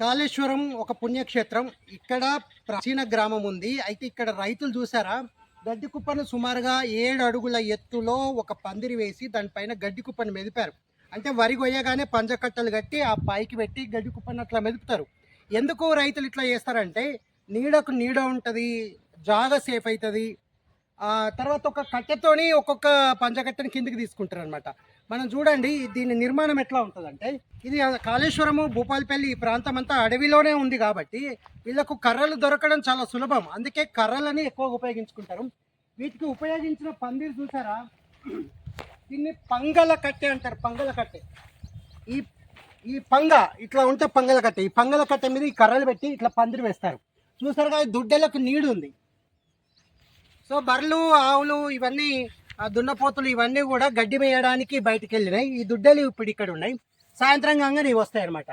కాళేశ్వరం ఒక పుణ్యక్షేత్రం. ఇక్కడ ప్రాచీన గ్రామం ఉంది. అయితే ఇక్కడ రైతులు చూసారా? గడ్డి కుప్పను సుమారుగా ఏడు అడుగుల ఎత్తులో ఒక పందిరి వేసి దానిపైన గడ్డి కుప్పను మెదిపారు. అంటే వరి కొయ్యగానే పంజకట్టలు కట్టి ఆ పైకి పెట్టి గడ్డి కుప్పను అట్లా మెదుపుతారు. ఎందుకు రైతులు ఇట్లా చేస్తారంటే నీడకు నీడ ఉంటుంది జాగ సేఫ్ అవుతుంది. తర్వాత ఒక కట్టెతోని ఒక్కొక్క పంచకట్టెని కిందికి తీసుకుంటారు అనమాట మనం చూడండి దీని నిర్మాణం ఎట్లా ఉంటుందంటే ఇది కాళేశ్వరము భూపాలపల్లి ఈ ప్రాంతం అంతా అడవిలోనే ఉంది కాబట్టి వీళ్ళకు కర్రలు దొరకడం చాలా సులభం. అందుకే కర్రలని ఎక్కువగా ఉపయోగించుకుంటారు. వీటికి ఉపయోగించిన పందిరు చూసారా? దీన్ని పంగల కట్టె అంటారు పంగల కట్టె. ఈ ఈ పంగ ఇట్లా ఉంటే పంగల కట్టె. ఈ పంగల కట్టె మీద ఈ కర్రలు పెట్టి ఇట్లా పందిరి వేస్తారు. చూసారుగా దుడ్డలకు నీడు ఉంది సో బర్రెలు ఆవులు ఇవన్నీ దున్నపోతులు ఇవన్నీ కూడా గడ్డి మేయడానికి బయటకు వెళ్ళినాయి. ఈ దుడ్డలు ఇప్పుడు ఇక్కడ ఉన్నాయి. సాయంత్రం కాగానే వస్తాయి అనమాట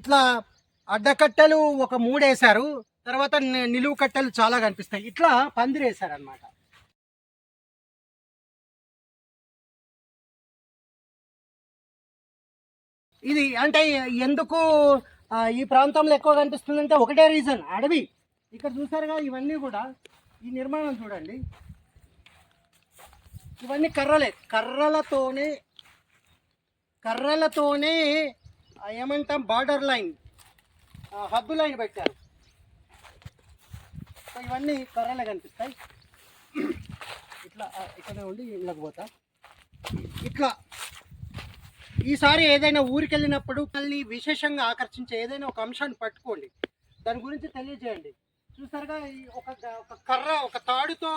ఇట్లా అడ్డకట్టెలు ఒక మూడు వేశారు. తర్వాత నిలువు కట్టెలు చాలా కనిపిస్తాయి. ఇట్లా పందిరి వేశారు అనమాట ఇది అంటే ఎందుకు ఈ ప్రాంతంలో ఎక్కువ కనిపిస్తుందంటే ఒకటే రీజన్. అడవి. ఇక్కడ చూసారుగా ఇవన్నీ కూడా ఈ నిర్మాణం చూడండి. ఇవన్నీ కర్రలే. కర్రలతోనే కర్రలతోనే ఏమంటాం బార్డర్ లైన్ హద్దు లైన్ పెట్టారు. సో ఇవన్నీ కర్రలే కనిపిస్తాయి. ఇట్లా ఇక్కడే ఉండి ఇళ్ళకి పోతా. ఇట్లా ఈసారి ఏదైనా ఊరికి వెళ్ళినప్పుడు మళ్ళీ విశేషంగా ఆకర్షించే ఏదైనా ఒక అంశాన్ని పట్టుకోండి. దాని గురించి తెలియజేయండి. చూసారుగా ఈ ఒక ఒక కర్ర ఒక తాడుతో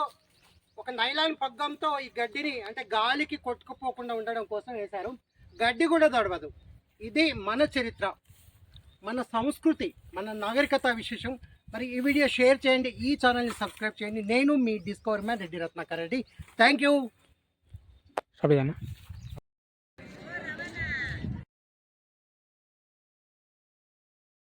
ఒక నైలాన్ పగ్గంతో ఈ గడ్డిని అంటే గాలికి కొట్టుకుపోకుండా ఉండడం కోసం వేశారు. గడ్డి కూడా దొడవదు ఇది మన చరిత్ర మన సంస్కృతి మన నాగరికత విశేషం. మరి ఈ వీడియో షేర్ చేయండి ఈ ఛానల్ని సబ్స్క్రైబ్ చేయండి. నేను మీ discover man Reddy Ratnakar Reddy. Thank you.